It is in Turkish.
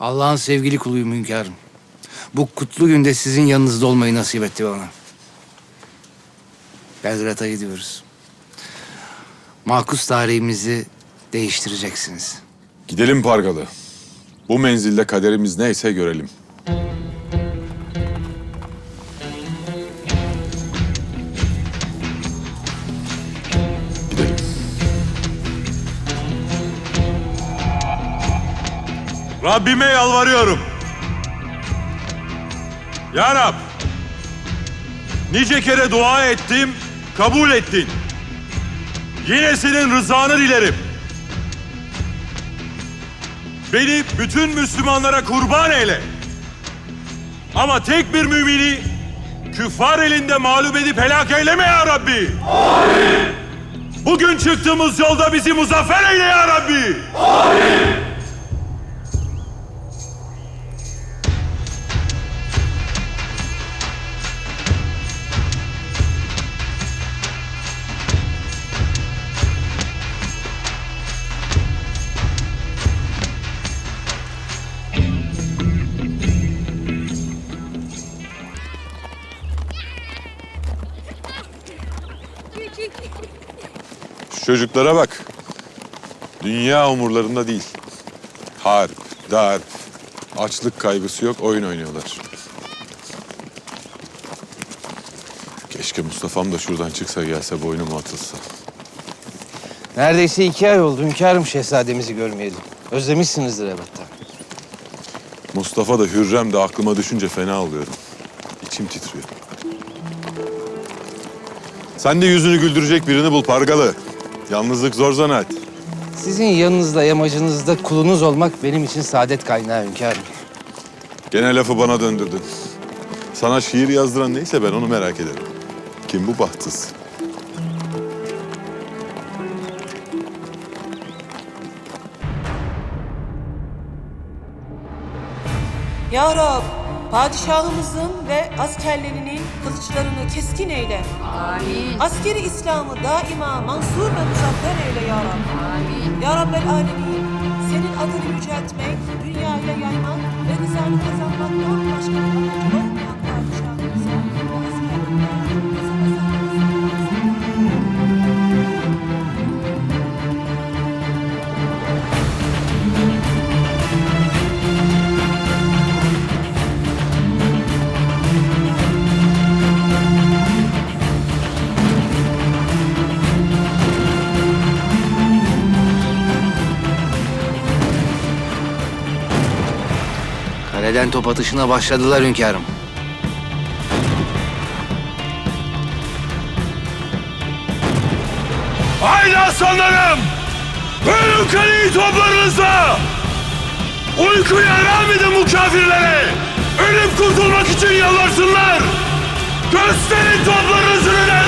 Allah'ın sevgili kuluyum hünkârım. Bu kutlu günde sizin yanınızda olmayı nasip etti bana. Belgrad'a gidiyoruz. Makus tarihimizi değiştireceksiniz. Gidelim Pargalı. Bu menzilde kaderimiz neyse görelim. Rabbime yalvarıyorum. Ya Rab, nice kere dua ettim, kabul ettin. Yine senin rızanı dilerim. Beni bütün Müslümanlara kurban eyle. Ama tek bir mümini küffar elinde mağlup edip helak eyleme ya Rabbi. Bugün çıktığımız yolda bizi muzaffer eyle ya Rabbi. Şu çocuklara bak. Dünya umurlarında değil. Harp, darp, açlık kaygısı yok, oyun oynuyorlar. Keşke Mustafa'm da şuradan çıksa gelse boynuma atılsa. Neredeyse iki ay oldu hünkârım şehzademizi görmeyeli. Özlemişsinizdir elbette. Mustafa da Hürrem de aklıma düşünce fena oluyorum. İçim titriyor. Sen de yüzünü güldürecek birini bul Pargalı. Yalnızlık zor zanaat. Sizin yanınızda, yamacınızda kulunuz olmak benim için saadet kaynağı hünkârım. Gene lafı bana döndürdün. Sana şiir yazdıran neyse ben onu merak ederim. Kim bu bahtsız? Ya Rab, padişahımızın ve askerlerinin kılıçlarını keskin eyle. Amin. Askeri İslam'ı daima mansur ve muzaffer eyle ya Rab. Amin. Ya Rabbel Alemin, senin adını yüceltmek, dünyaya yaymak ve rızanı kazanmaktan başka bir amacı Kaleden top atışına başladılar hünkârım. Haydi aslanlarım! Bölün kaleyi toplarınızla! Uykuya vermedin bu kafirlere! Ölüp kurtulmak için yalvarsınlar! Gösterin toplarınızın ilerleri!